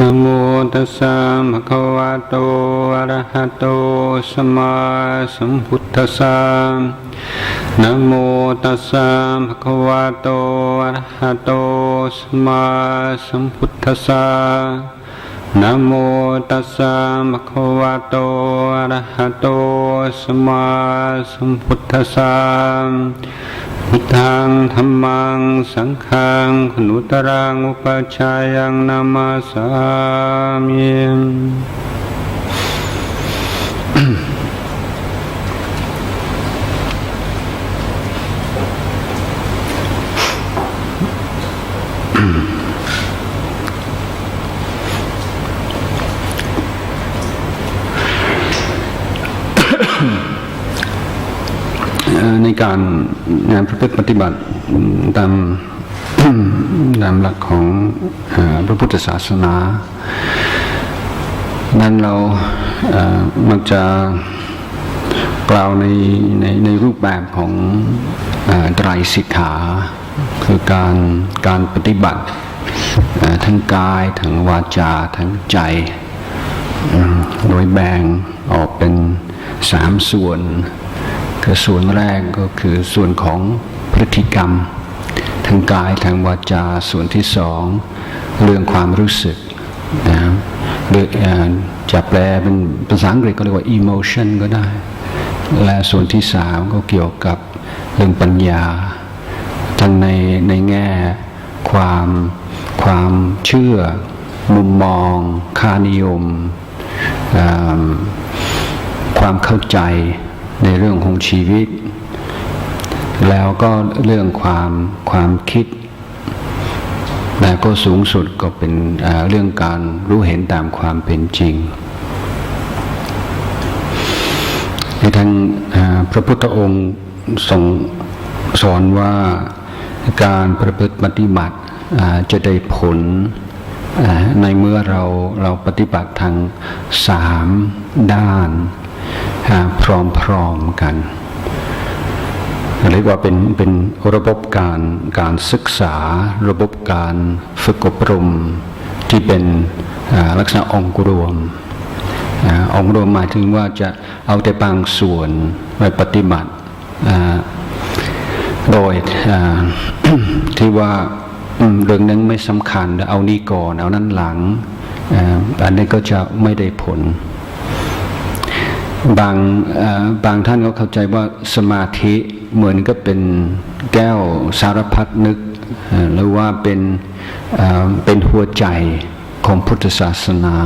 นะโมตัสสะภะคะวะโตอะระหะโตสัมมาสัมพุทธัสสะนะโมตัสสะภะคะวะโตอะระหะโตสัมมาสัมพุทธัสสะนะโมตัสสะภะคะวะโตอะระหะโตสัมมาสัมพุทธัสสะ พุทธังธรรมัง สังฆังขนุตรังอุปชายังนามาสามี ในการงานประพฤติปฏิบัติตามตามหลักของอพระพุทธศาสนา นั้นเรามักจะกล่าวในในในรูปแบบของอไตรสิกขา คือการการปฏิบัติทั้งกายทั้งวาจาทั้งใจ โดยแบ่งออกเป็นสามส่วน คือส่วนแรกก็คือส่วนของพฤติกรรม ทางกายทางวาจาส่วนที่สองเรื่องความรู้สึกนะครับหรือเอ่อจะแปลเป็นภาษาอังกฤษก็เรียกว่า emotion ก็ได้ และส่วนที่สามก็เกี่ยวกับเรื่องปัญญา ทั้งในในแง่ความความเชื่อ มุมมอง ค่านิยม ความเข้าใจ ในเรื่องของชีวิต แล้วก็เรื่องความความคิด แต่ก็สูงสุดก็เป็นเรื่องการรู้เห็นตามความเป็นจริงในทางพระพุทธองค์ทรงสอนว่าการประพฤติปฏิบัติจะได้ผลในเมื่อเราเราปฏิบัติทางสามด้าน พร้อมๆกันเรียกว่าเป็นเป็นระบบการการศึกษา ระบบการฝึกอบรมที่เป็นลักษณะองค์รวมอองค์รวมหมายถึงว่าจะเอาแต่บางส่วนไปปฏิบัติโดยที่ว่าเรื่องนั้นไม่สำคัญเอานี่ก่อนเอานั้นหลังออันนี้ก็จะไม่ได้ผล บางบางท่านก็เข้าใจว่าสมาธิเหมือนก็เป็นแก้วสารพัดนึก หรือว่าเป็นเป็นหัวใจของพุทธศาสนา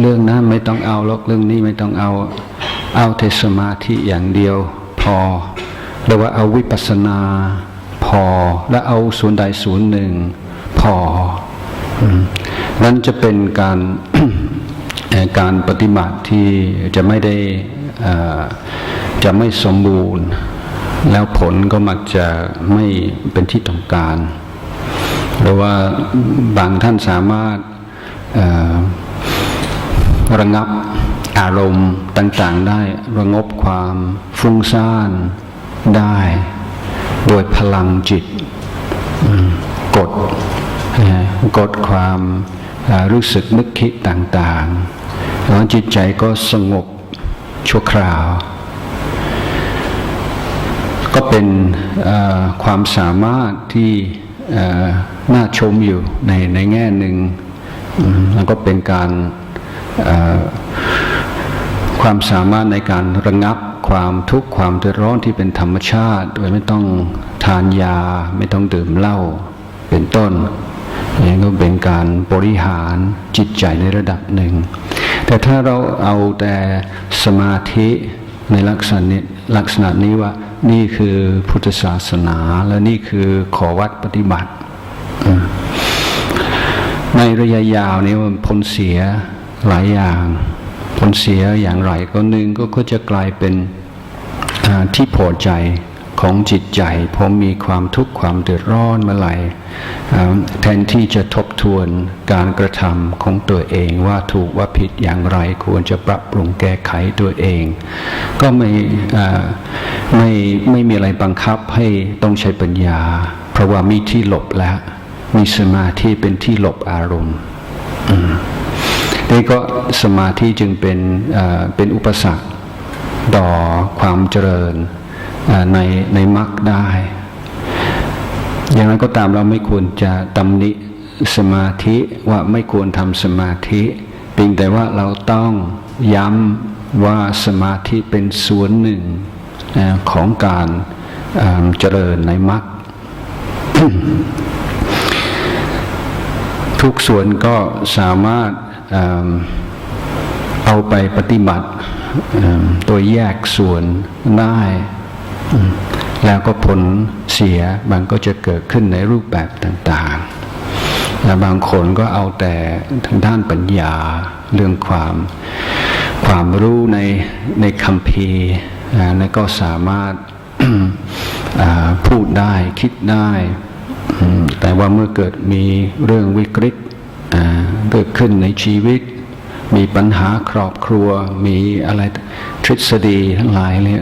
เรื่องนั้นไม่ต้องเอาหรอกเรื่องนี้ไม่ต้องเอาเอาแต่สมาธิอย่างเดียวพอหรือว่าเอาวิปัสสนาพอและเอาส่วนใดส่วนหนึ่งพอนั่นจะเป็นการ การปฏิบัติที่จะไม่ได้จะไม่สมบูรณ์ แล้วผลก็มักจะไม่เป็นที่ต้องการหรือว่าบางท่านสามารถระงับอารมณ์ต่างๆได้ระงบความฟุ้งซ่านได้ โดยพลังจิตกดกดความ รู้สึกนึกคิดต่างๆแล้วจิตใจก็สงบชั่วคราว ก็เป็นความสามารถที่น่าชมอยู่ในในแง่หนึ่งแล้วก็เป็นการความสามารถในการระงับความทุกข์ความเดือดร้อนที่เป็นธรรมชาติ โดยไม่ต้องทานยาไม่ต้องดื่มเหล้าเป็นต้น นี่ก็เป็นการบริหารจิตใจในระดับหนึ่ง แต่ถ้าเราเอาแต่สมาธิในลักษณะนี้ลักษณะนี้ว่านี่คือพุทธศาสนาและนี่คือขอวัดปฏิบัติ ในระยะยาวนี้มันผลเสียหลายอย่างผลเสียอย่างไรก็หนึ่งก็จะกลายเป็นที่พอใจ ของจิตใจพอมีความทุกข์ความเดือดร้อนเมื่อไหร่แทนที่จะทบทวนการกระทำของตัวเองว่าถูกว่าผิดอย่างไรควรจะปรับปรุงแก้ไขตัวเอง ก็ไม่ไม่ไม่มีอะไรบังคับให้ต้องใช้ปัญญา เพราะว่ามีที่หลบแล้ว มีสมาธิเป็นที่หลบอารมณ์นี่ก็สมาธิจึงเป็นเป็นอุปสรรคต่อความเจริญ ในในมรรคได้ อย่างนั้นก็ตามเราไม่ควรจะตำหนิสมาธิว่าไม่ควรทำสมาธิเพียงแต่ว่าเราต้องย้ำว่าสมาธิเป็นส่วนหนึ่งของการเจริญในมรรคทุกส่วนก็สามารถเอาไปปฏิบัติเอิ่มโดยแยกส่วนได้ แล้วก็ผลเสียมันก็จะเกิดขึ้นในรูปแบบต่างๆ และบางคนก็เอาแต่ทางด้านปัญญาเรื่องความความรู้ในในคำพีร์อ่าแล้วก็สามารถพูดได้คิดได้ แต่ว่าเมื่อเกิดมีเรื่องวิกฤตเกิดขึ้นในชีวิต มีปัญหาครอบครัว มีอะไรทฤษฎีทั้งหลายเลย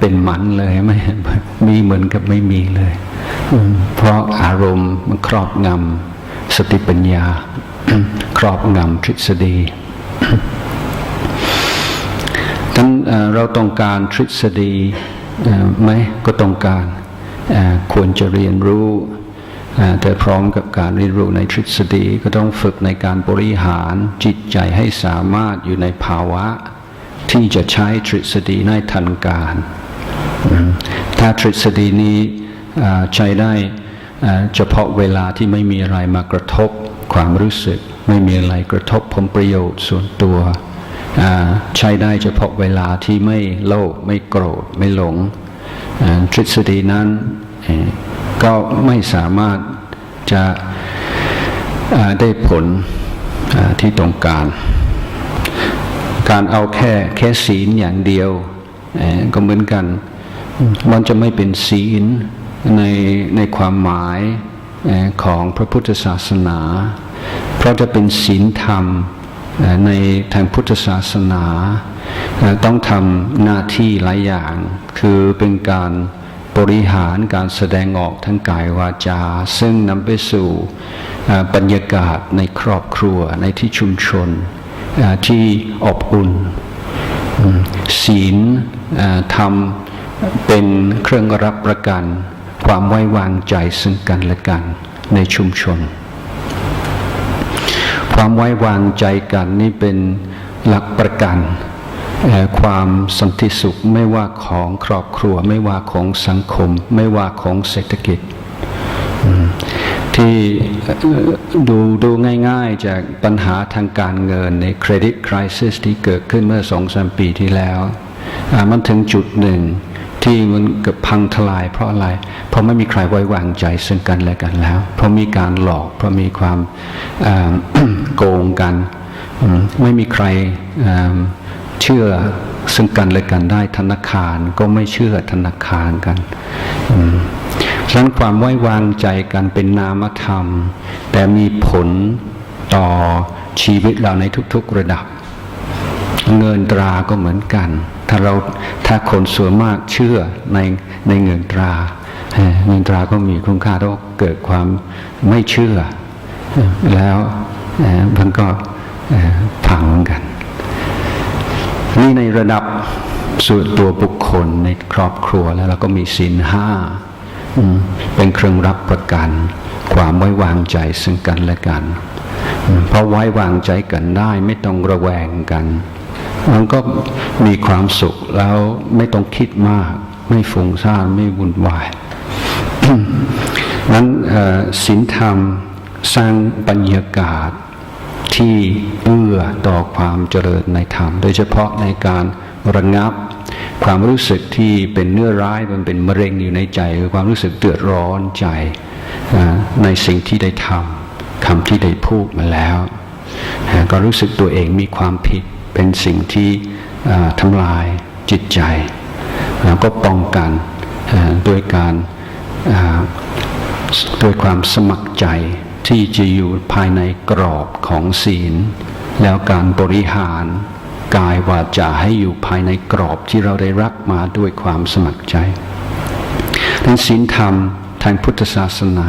เป็นหมันเลยไม่มีเหมือนกับไม่มีเลยเพราะอารมณ์มันครอบงำสติปัญญา ครอบงำทฤษฎีทั้นเราต้องการทฤษฎีไหมก็ต้องการควรจะเรียนรู้ แต่พร้อมกับการเรียนรู้ในทฤษฎีก็ต้องฝึกในการบริหารจิตใจให้สามารถอยู่ในภาวะ ที่จะใช้ทฤษฎีในทันการ ถ้าทฤษฎีนี้ใช้ได้เฉพาะเวลาที่ไม่มีอะไรมากระทบความรู้สึก ไม่มีอะไรกระทบผลประโยชน์ส่วนตัวใช้ได้เฉพาะเวลาที่ไม่โลภไม่โกรธไม่หลงทฤษฎีนั้น ก็ไม่สามารถจะได้ผลที่ต้องการ การเอาแค่แค่ศีลอย่างเดียวก็เหมือนกัน มันจะไม่เป็นศีลในในความหมายของพระพุทธศาสนา เพราะจะเป็นศีลธรรมในทางพุทธศาสนา ต้องทำหน้าที่หลายอย่าง คือเป็นการ บริหารการแสดงออกทั้งกายวาจา ซึ่งนำไปสู่บรรยากาศในครอบครัวในที่ชุมชนที่อบอุ่นศีลเอ่อธรรมเป็นเครื่องรับประกัน ความไว้วางใจซึ่งกันและกันในชุมชน ความไว้วางใจกันนี่เป็นหลักประกัน ความสันติสุขไม่ว่าของครอบครัว ไม่ว่าของสังคม ไม่ว่าของเศรษฐกิจ ที่ดูดูง่ายๆจากปัญหาทางการเงินในเครดิตคริสิสที่เกิดขึ้นเมื่อสองสามปีที่แล้ว มันถึงจุดหนึ่งที่มันเกือบพังทลายเพราะอะไร เพราะไม่มีใครไว้วางใจซึ่งกันและกันแล้ว เพราะมีการหลอก เพราะมีความโกงกัน ไม่มีใคร เชื่อซึ่งกันและกันได้ธนาคารก็ไม่เชื่อธนาคารกันฉะนั้นความไว้วางใจกันเป็นนามธรรม แต่มีผลต่อชีวิตเราในทุกๆระดับ เงินตราก็เหมือนกัน ถ้าเราถ้าคนส่วนมากเชื่อในในเงินตราเงินตราก็มีคุณค่าต้องเกิดความไม่เชื่อ แล้วมันก็เอ่อพังกัน นี่ในระดับส่วนตัวบุคคลในครอบครัวแล้วเราก็มีศีลห้าเป็นเครื่องรับประกัน ความไว้วางใจซึ่งกันและกัน เพราะไว้วางใจกันได้ไม่ต้องระแวงกัน มันก็มีความสุขแล้วไม่ต้องคิดมาก ไม่ฟุ้งซ่านไม่วุ่นวายนั้นศีลธรรมสร้างบรรยากาศ ที่เอื้อต่อความเจริญในธรรม โดยเฉพาะในการระงับ ความรู้สึกที่เป็นเนื้อร้ายมันเป็นมะเร็งอยู่ในใจคือความรู้สึกเดือดร้อนใจในสิ่งที่ได้ทำคำที่ได้พูดมาแล้ว ก็รู้สึกตัวเองมีความผิดเป็นสิ่งที่ทำลายจิตใจ แล้วก็ป้องกันด้วยการด้วยความสมัครใจ ที่จะอยู่ภายในกรอบของศีล แล้วการบริหาร กายวาจาให้อยู่ภายในกรอบที่เราได้รักมาด้วยความสมัครใจดังนั้นศีลธรรมทางพุทธศาสนา